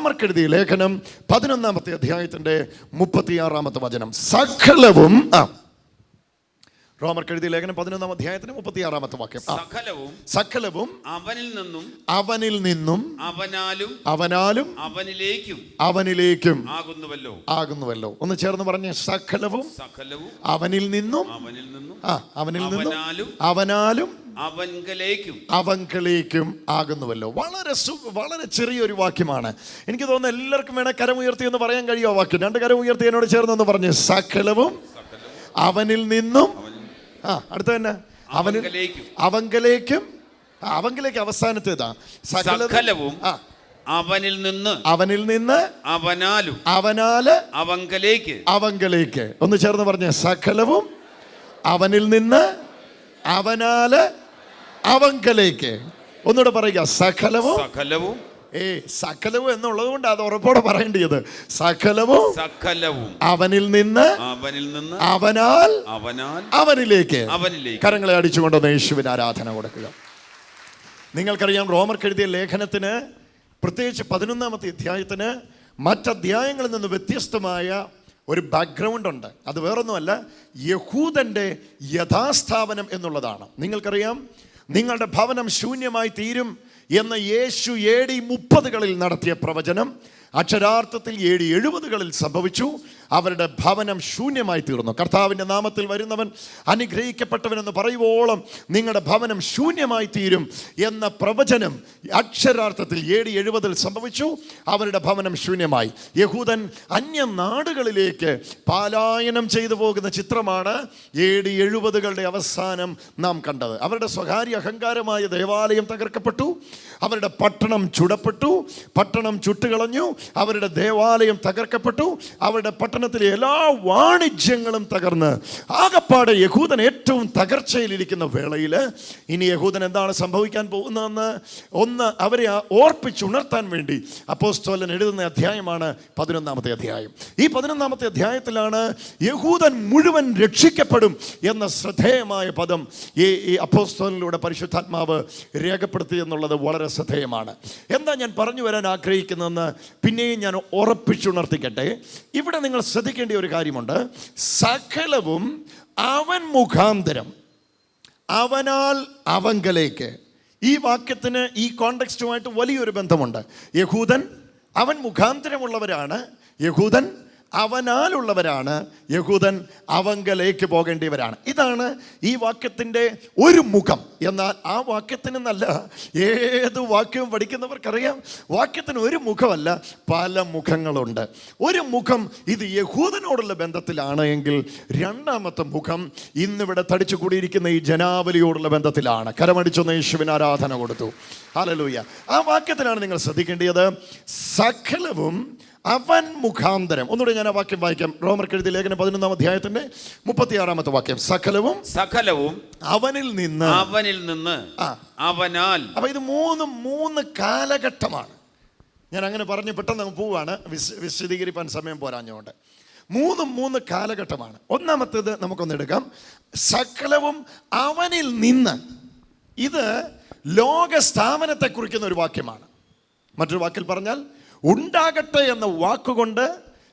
റോമർക്കെഴുതിയ ലേഖനം പതിനൊന്നാമത്തെ അധ്യായത്തിന്റെ മുപ്പത്തിയാറാമത്തെ വചനം. സകലവും ആ. റോമർക്കെഴുതിയ ലേഖനം പതിനൊന്നാം അധ്യായത്തിന് മുപ്പത്തിയാറാമത്തെ വാക്യം. സകലവും സകലവും അവനിൽ നിന്നും അവനിൽ നിന്നും അവനാലും അവനാലും അവനിലേക്കും അവനിലേക്കും ആകുന്നുവല്ലോ. ആകുന്നുവല്ലോ. ഒന്ന് ചേർന്ന് പറഞ്ഞ. സകലവും സകലവും അവനിൽ നിന്നും അവനിൽ നിന്നും ആ അവനിൽ നിന്നും അവനാലും അവങ്കലേക്കും അവങ്കളിലേക്കും ആകുന്നുവല്ലോ. വളരെ സു വളരെ ചെറിയൊരു വാക്യമാണ്. എനിക്ക് തോന്നുന്നു എല്ലാവർക്കും വേണേൽ കരമുയർത്തി എന്ന് പറയാൻ കഴിയുമോ വാക്യം. രണ്ട് കരം ഉയർത്തി എന്നോട് ചേർന്നെന്ന് പറഞ്ഞു. സകലവും അവനിൽ നിന്നും ആ അടുത്ത തന്നെ. അവനിൽ അവങ്കലേക്കും അവങ്കിലേക്ക് അവങ്കലേക്ക് അവസാനത്തേതാ സകലവും അവനിൽ നിന്ന് അവനിൽ നിന്ന് അവനാലും അവനാല് അവങ്കലേക്ക് അവങ്കലേക്ക് ഒന്ന് ചേർന്ന് പറഞ്ഞ. സകലവും അവനിൽ നിന്ന് അവനാല് അവങ്കലേക്ക്. ഒന്നുകൂടെ പറയുക സകലവും? സകലവും. ഏ സകലവും എന്നുള്ളത് കൊണ്ട് അത് ഉറപ്പോടെ പറയേണ്ടത് സകലവും സകലവും. അവനിൽ നിന്ന് അവനിൽ നിന്ന് അവനാൽ അവനാൽ അവനിലേക്ക്. അവനിലേക്ക്. കരങ്ങളെ അടിച്ചുകൊണ്ട് യേശുവിന് ആരാധന കൊടുക്കുക. നിങ്ങൾക്കറിയാം റോമർക്ക് എഴുതിയ ലേഖനത്തിന് പ്രത്യേകിച്ച് പതിനൊന്നാമത്തെ അധ്യായത്തിന് മറ്റധ്യായങ്ങളിൽ നിന്ന് വ്യത്യസ്തമായ ഒരു ബാക്ക്ഗ്രൗണ്ട് ഉണ്ട്. അത് വേറൊന്നുമല്ല യഹൂദന്റെ യഥാസ്ഥാപനം എന്നുള്ളതാണ്. നിങ്ങൾക്കറിയാം നിങ്ങളുടെ ഭവനം ശൂന്യമായി തീരും എന്ന യേശു എ ഡി മുപ്പതുകളിൽ നടത്തിയ പ്രവചനം. അക്ഷരാർത്ഥത്തിൽ ഡി എഴുപതുകളിൽ സംഭവിച്ചു. അവരുടെ ഭവനം ശൂന്യമായി തീർന്നു. കർത്താവിന്റെ നാമത്തിൽ വരുന്നവൻ അനുഗ്രഹിക്കപ്പെട്ടവനെന്ന് പറയുവോളം നിങ്ങളുടെ ഭവനം ശൂന്യമായി തീരും എന്ന പ്രവചനം അക്ഷരാർത്ഥത്തിൽ ഡി എഴുപതിൽ സംഭവിച്ചു. അവരുടെ ഭവനം ശൂന്യമായി. യഹൂദൻ അന്യ നാടുകളിലേക്ക് പാലായനം ചെയ്തു പോകുന്ന ചിത്രമാണ് ഡി എഴുപതുകളുടെ അവസാനം നാം കണ്ടത്. അവരുടെ സ്വകാര്യ അഹങ്കാരമായ ദേവാലയം തകർക്കപ്പെട്ടു. അവരുടെ പട്ടണം ചുടപ്പെട്ടു. പട്ടണം ചുട്ടുകളഞ്ഞു. അവരുടെ ദേവാലയം തകർക്കപ്പെട്ടു. അവരുടെ പട്ടണത്തിലെ എല്ലാ വാണിജ്യങ്ങളും തകർന്ന്. ആകപ്പാടെ യഹൂദൻ ഏറ്റവും തകർച്ചയിലിരിക്കുന്ന വേളയിൽ ഇനി യഹൂദൻ എന്താണ് സംഭവിക്കാൻ പോകുന്നതെന്ന് ഒന്ന് അവരെ ഓർപ്പിച്ചുണർത്താൻ വേണ്ടി അപ്പോസ്തോലൻ എഴുതുന്ന അധ്യായമാണ് പതിനൊന്നാമത്തെ അധ്യായം. ഈ പതിനൊന്നാമത്തെ അധ്യായത്തിലാണ് യഹൂദൻ മുഴുവൻ രക്ഷിക്കപ്പെടും എന്ന ശ്രദ്ധേയമായ പദം ഈ ഈ അപ്പോസ്തോലിലൂടെ പരിശുദ്ധാത്മാവ് രേഖപ്പെടുത്തി എന്നുള്ളത് വളരെ ശ്രദ്ധേയമാണ്. എന്താ ഞാൻ പറഞ്ഞു വരാൻ ആഗ്രഹിക്കുന്നതെന്ന് പിന്നെയും ഞാൻ ഉറപ്പിച്ചുണർത്തിക്കട്ടെ. ഇവിടെ നിങ്ങൾ ശ്രദ്ധിക്കേണ്ട ഒരു കാര്യമുണ്ട്. സകലവും അവൻ മുഖാന്തരം അവനാൽ അവങ്കലേക്ക്. ഈ വാക്യത്തിന് ഈ കോണ്ടെക്സ്റ്റുമായിട്ട് വലിയൊരു ബന്ധമുണ്ട്. യഹൂദൻ അവൻ മുഖാന്തരമുള്ളവരാണ്. യഹൂദൻ അവനാലുള്ളവരാണ് യഹൂദൻ അവങ്കലേക്ക് പോകേണ്ടിയവരാണ്. ഇതാണ് ഈ വാക്യത്തിന്റെ ഒരു മുഖം. എന്നാൽ ആ വാക്യത്തിന് നല്ല ഏത് വാക്യവും പഠിക്കുന്നവർക്കറിയാം. വാക്യത്തിന് ഒരു മുഖമല്ല പല മുഖങ്ങളുണ്ട്. ഒരു മുഖം ഇത് യഹൂദനോടുള്ള ബന്ധത്തിലാണ് എങ്കിൽ രണ്ടാമത്തെ മുഖം ഇന്നിവിടെ തടിച്ചു കൂടിയിരിക്കുന്ന ഈ ജനാവലിയോടുള്ള ബന്ധത്തിലാണ്. കരമടിച്ചൊന്ന് യേശുവിന് ആരാധന കൊടുത്തു. ഹല്ലേലൂയ. ആ വാക്യത്തിലാണ് നിങ്ങൾ ശ്രദ്ധിക്കേണ്ടത്. സകലവും അവൻ മുഖാന്തരം. ഒന്നുകൂടെ ഞാൻ ആ വാക്യം വായിക്കാം. റോമർ എഴുതിയ ലേഖനം പതിനൊന്നാം അധ്യായത്തിന്റെ മുപ്പത്തിയാറാമത്തെ വാക്യം. സകലവും സകലവും അവനിൽ നിന്ന്. അവനിൽ നിന്ന് അവനാൽ. അപ്പൊ ഇത് മൂന്ന് മൂന്ന് കാലഘട്ടമാണ്. ഞാൻ അങ്ങനെ പറഞ്ഞ് പെട്ടെന്ന് അങ്ങ് പോവാണ്. വിശ വിശദീകരിക്കാൻ സമയം പോരാഞ്ഞുകൊണ്ട്. മൂന്ന് മൂന്ന് കാലഘട്ടമാണ്. ഒന്നാമത്തേത് നമുക്കൊന്ന് എടുക്കാം. സകലവും അവനിൽ നിന്ന്. ഇത് ലോക സ്ഥാപനത്തെ കുറിക്കുന്ന ഒരു വാക്യമാണ്. മറ്റൊരു വാക്കിൽ പറഞ്ഞാൽ ഉണ്ടാകട്ടെ എന്ന വാക്കുകൊണ്ട്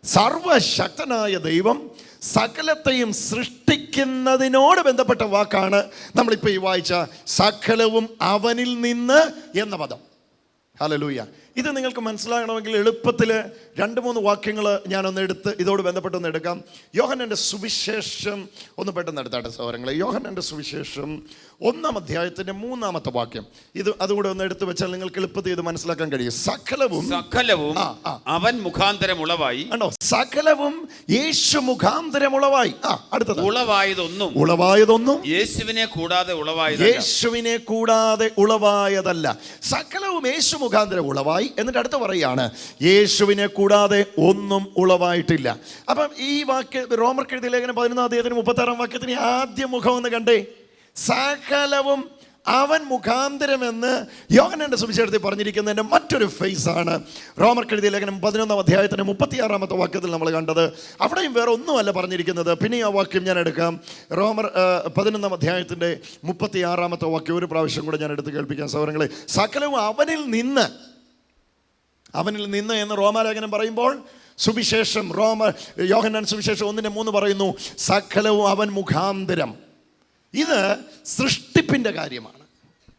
സർവശക്തനായ ദൈവം സകലത്തെയും സൃഷ്ടിക്കുന്നതിനോട് ബന്ധപ്പെട്ട വാക്കാണ് നമ്മളിപ്പോൾ ഈ വായിച്ച സകലവും അവനിൽ നിന്ന് എന്ന പദം. ഹലലൂയ ഇത് നിങ്ങൾക്ക് മനസ്സിലാകണമെങ്കിൽ എളുപ്പത്തിൽ രണ്ട് മൂന്ന് വാക്യങ്ങൾ ഞാനൊന്ന് എടുത്ത് ഇതോട് ബന്ധപ്പെട്ടൊന്ന് എടുക്കാം. യോഹനന്റെ സുവിശേഷം ഒന്ന് പെട്ടെന്ന് എടുത്താട്ടെ സഹോദരങ്ങളെ. യോഹനന്റെ സുവിശേഷം ഒന്നാം അധ്യായത്തിന്റെ മൂന്നാമത്തെ വാക്യം. ഇത് അതുകൂടെ ഒന്ന് എടുത്തു വെച്ചാൽ നിങ്ങൾക്ക് എളുപ്പത്തിൽ ഇത് മനസ്സിലാക്കാൻ കഴിയും. സകലവും സകലവും. അവൻ മുഖാന്തരം ഉളവായി ആണോ? സകലവും യേശു മുഖാന്തരം ഉളവായി ആ അടുത്തത്. ഉളവായതൊന്നും ഉളവായതൊന്നും യേശുവിനെ കൂടാതെ ഉളവായത് യേശുവിനെ കൂടാതെ ഉളവായതല്ല. സകലവും യേശു മുഖാന്തരം ഉളവായി എന്നിട്ട് അടുത്ത് പറയുകയാണ് യേശുവിനെ കൂടാതെ ഒന്നും ഉളവായിട്ടില്ല. അപ്പം ഈ വാക്യ റോമർ എഴുതിയ ലേഖനം പതിനൊന്നാം അദ്ദേഹത്തിന് മുപ്പത്താറാം വാക്യത്തിന് ആദ്യ മുഖം ഒന്ന് കണ്ടേ. സകലവും അവൻ മുഖാന്തരമെന്ന് യോഹനന്റെ സുവിശേഷത്തിൽ പറഞ്ഞിരിക്കുന്നതിന്റെ മറ്റൊരു ഫേസ് ആണ് റോമർ എഴുതിയ ലേഖനം പതിനൊന്നാം അധ്യായത്തിന് മുപ്പത്തിയാറാമത്തെ വാക്യത്തിൽ നമ്മൾ കണ്ടത്. അവിടെയും വേറെ ഒന്നുമല്ല പറഞ്ഞിരിക്കുന്നത്. പിന്നെ ആ വാക്യം ഞാൻ എടുക്കാം. റോമർ പതിനൊന്നാം അധ്യായത്തിന്റെ മുപ്പത്തിയാറാമത്തെ വാക്യം ഒരു പ്രാവശ്യം കൂടെ ഞാൻ എടുത്ത് കേൾപ്പിക്കാൻ സൗരങ്ങളെ സകലവും അവനിൽ നിന്ന് അവനിൽ നിന്ന് എന്ന് റോമാലേഖനം പറയുമ്പോൾ സുവിശേഷം റോമ യോഹന്നാൻ സുവിശേഷം ഒന്നിന്റെ മൂന്ന് പറയുന്നു സകലവും അവൻ മുഖാന്തരം. ഇത് സൃഷ്ടിപ്പിന്റെ കാര്യമാണ്.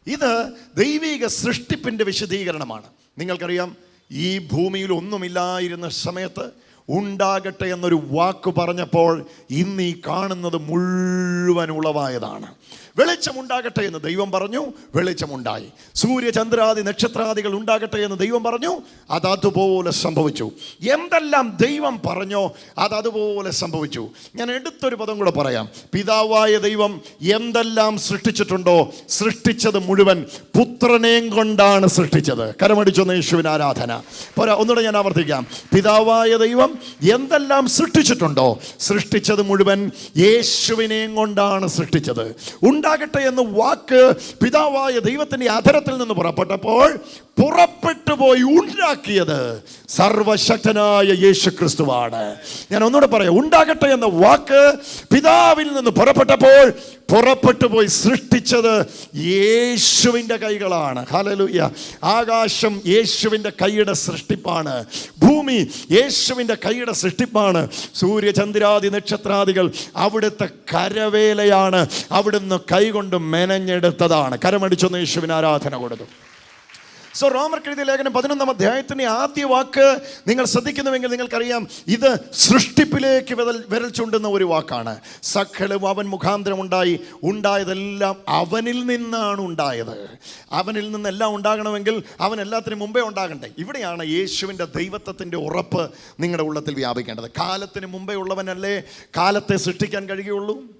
ഇത് ദൈവിക സൃഷ്ടിപ്പിന്റെ വിശദീകരണമാണ്. നിങ്ങൾക്കറിയാം ഈ ഭൂമിയിൽ ഒന്നുമില്ലായിരുന്ന സമയത്ത് ഉണ്ടാകട്ടെ എന്നൊരു വാക്ക് പറഞ്ഞപ്പോൾ ഇന്ന് ഈ കാണുന്നത് മുഴുവൻ ഉളവായതാണ്. വെളിച്ചം ഉണ്ടാകട്ടെ എന്ന് ദൈവം പറഞ്ഞു വെളിച്ചമുണ്ടായി. സൂര്യചന്ദ്രാദി നക്ഷത്രാദികൾ ഉണ്ടാകട്ടെ എന്ന് ദൈവം പറഞ്ഞു അത് അതുപോലെ സംഭവിച്ചു. എന്തെല്ലാം ദൈവം പറഞ്ഞോ അത് അതുപോലെ സംഭവിച്ചു. ഞാൻ എടുത്തൊരു പദം കൂടെ പറയാം. പിതാവായ ദൈവം എന്തെല്ലാം സൃഷ്ടിച്ചിട്ടുണ്ടോ സൃഷ്ടിച്ചത് മുഴുവൻ പുത്രനെയും കൊണ്ടാണ് സൃഷ്ടിച്ചത്. കരമടിച്ചൊന്ന് യേശുവിന് ആരാധന. പോരാ ഒന്നുകൂടെ ഞാൻ ആവർത്തിക്കാം. പിതാവായ ദൈവം എന്തെല്ലാം സൃഷ്ടിച്ചിട്ടുണ്ടോ സൃഷ്ടിച്ചത് മുഴുവൻ യേശുവിനെയും കൊണ്ടാണ് സൃഷ്ടിച്ചത്. ഉണ്ടാകട്ടെ എന്ന് വാക്ക് പിതാവായ ദൈവത്തിന്റെ അധരത്തിൽ നിന്ന് പുറപ്പെട്ടപ്പോൾ പുറപ്പെട്ടു പോയി ഉണ്ടാക്കിയത് സർവശക്തനായ യേശു ക്രിസ്തുവാണ് ഞാൻ ഒന്നുകൂടെ പറയാം ഉണ്ടാകട്ടെ എന്ന വാക്ക് പിതാവിൽ നിന്ന് പുറപ്പെട്ടപ്പോൾ പുറപ്പെട്ടു പോയി സൃഷ്ടിച്ചത് യേശുവിന്റെ കൈകളാണ്. ഹലലുയ്യ ആകാശം യേശുവിന്റെ കൈയുടെ സൃഷ്ടിപ്പാണ്. ഭൂമി യേശുവിന്റെ കൈയുടെ സൃഷ്ടിപ്പാണ്. സൂര്യചന്ദ്രാദി നക്ഷത്രാദികൾ അവിടുത്തെ കരവേലയാണ് അവിടുന്ന് കൈകൊണ്ട് മെനഞ്ഞെടുത്തതാണ്. കരമടിച്ചൊന്ന് യേശുവിന് ആരാധന കൊടുത്തു. സോ റോമർ കെഴുതിയ ലേഖനം പതിനൊന്നാം അധ്യായത്തിന്റെ ആദ്യ വാക്ക് നിങ്ങൾ ശ്രദ്ധിക്കുന്നുവെങ്കിൽ നിങ്ങൾക്കറിയാം ഇത് സൃഷ്ടിപ്പിലേക്ക് വിരൽ വിരൽ ചൂണ്ടുന്ന ഒരു വാക്കാണ്. സകലവും അവൻ മുഖാന്തരം ഉണ്ടായി ഉണ്ടായതെല്ലാം അവനിൽ നിന്നാണ് ഉണ്ടായത്. അവനിൽ നിന്നെല്ലാം ഉണ്ടാകണമെങ്കിൽ അവൻ എല്ലാത്തിനും മുമ്പേ ഉണ്ടാകണ്ടേ. ഇവിടെയാണ് യേശുവിന്റെ ദൈവത്വത്തിന്റെ ഉറപ്പ് നിങ്ങളുടെ ഉള്ളത്തിൽ വ്യാപിക്കേണ്ടത്. കാലത്തിന് മുമ്പേ ഉള്ളവനല്ലേ കാലത്തെ സൃഷ്ടിക്കാൻ കഴിയുള്ളൂ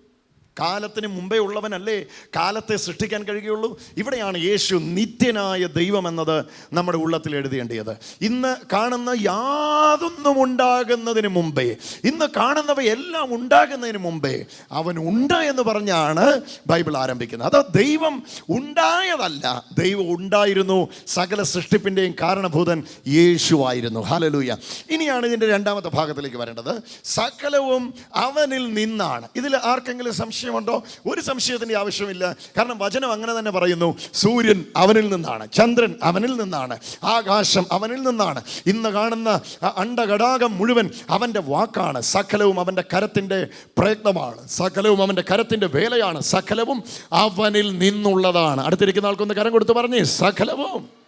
കാലത്തിന് മുമ്പേ ഉള്ളവനല്ലേ കാലത്തെ സൃഷ്ടിക്കാൻ കഴിയുകയുള്ളൂ? ഇവിടെയാണ് യേശു നിത്യനായ ദൈവമെന്നത് നമ്മുടെ ഉള്ളത്തിൽ എഴുതേണ്ടത് ഇന്ന് കാണുന്ന യാതൊന്നും ഉണ്ടാകുന്നതിന് മുമ്പേ ഇന്ന് കാണുന്നവയെല്ലാം ഉണ്ടാകുന്നതിന് മുമ്പേ അവൻ ഉണ്ട് എന്ന് പറഞ്ഞാണ് ബൈബിൾ ആരംഭിക്കുന്നത്. അത് ദൈവം ഉണ്ടായതല്ല ദൈവം ഉണ്ടായിരുന്നു സകല സൃഷ്ടിപ്പിന്റെയും കാരണഭൂതൻ യേശു ആയിരുന്നു. ഹാലലൂയ ഇനിയാണ് ഇതിന്റെ രണ്ടാമത്തെ ഭാഗത്തിലേക്ക് വരേണ്ടത്. സകലവും അവനിൽ നിന്നാണ്. ഇതിൽ ആർക്കെങ്കിലും സംശയമുണ്ടോ? ഒരു സംശയത്തിന്റെ ആവശ്യമില്ല. കാരണം വചനം അങ്ങനെ തന്നെ പറയുന്നു. സൂര്യൻ അവനിൽ നിന്നാണ് ചന്ദ്രൻ അവനിൽ നിന്നാണ് ആകാശം അവനിൽ നിന്നാണ്. ഇന്ന് കാണുന്ന അണ്ടഘടാകം മുഴുവൻ അവന്റെ വാക്കാണ്. സകലവും അവന്റെ കരത്തിന്റെ പ്രയത്നമാണ്. സകലവും അവന്റെ കരത്തിന്റെ വേലയാണ്. സകലവും അവനിൽ നിന്നുള്ളതാണ്. അടുത്തിരിക്കുന്ന ആൾക്കൊന്ന് കരം കൊടുത്ത് പറഞ്ഞേ സകലവും.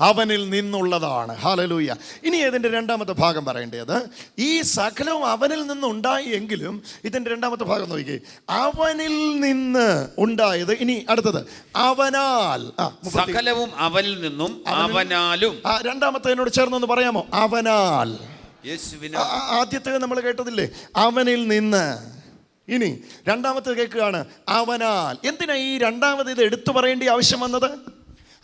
അവനിൽ നിന്നുള്ളതാണ്. ഹാലലൂയ ഇനി ഇതിന്റെ രണ്ടാമത്തെ ഭാഗം പറയേണ്ടത് ഈ സകലവും അവനിൽ നിന്നുണ്ടായി എങ്കിലും ഇതിന്റെ രണ്ടാമത്തെ ഭാഗം നോക്കി അവനിൽ നിന്ന് ഉണ്ടായത് ഇനി അടുത്തത് അവനാൽ. സകലവും അവനിൽ നിന്നും അവനാലും. രണ്ടാമത്തെ എന്നോട് ചേർന്നൊന്ന് പറയാമോ? അവനാൽ. ആദ്യത്തെ നമ്മൾ കേട്ടതില്ലേ? അവനിൽ നിന്ന്. ഇനി രണ്ടാമത്തെ കേൾക്കുകയാണ് അവനാൽ. എന്തിനാ ഈ രണ്ടാമത് ഇത് എടുത്തു പറയേണ്ട ആവശ്യം വന്നത്?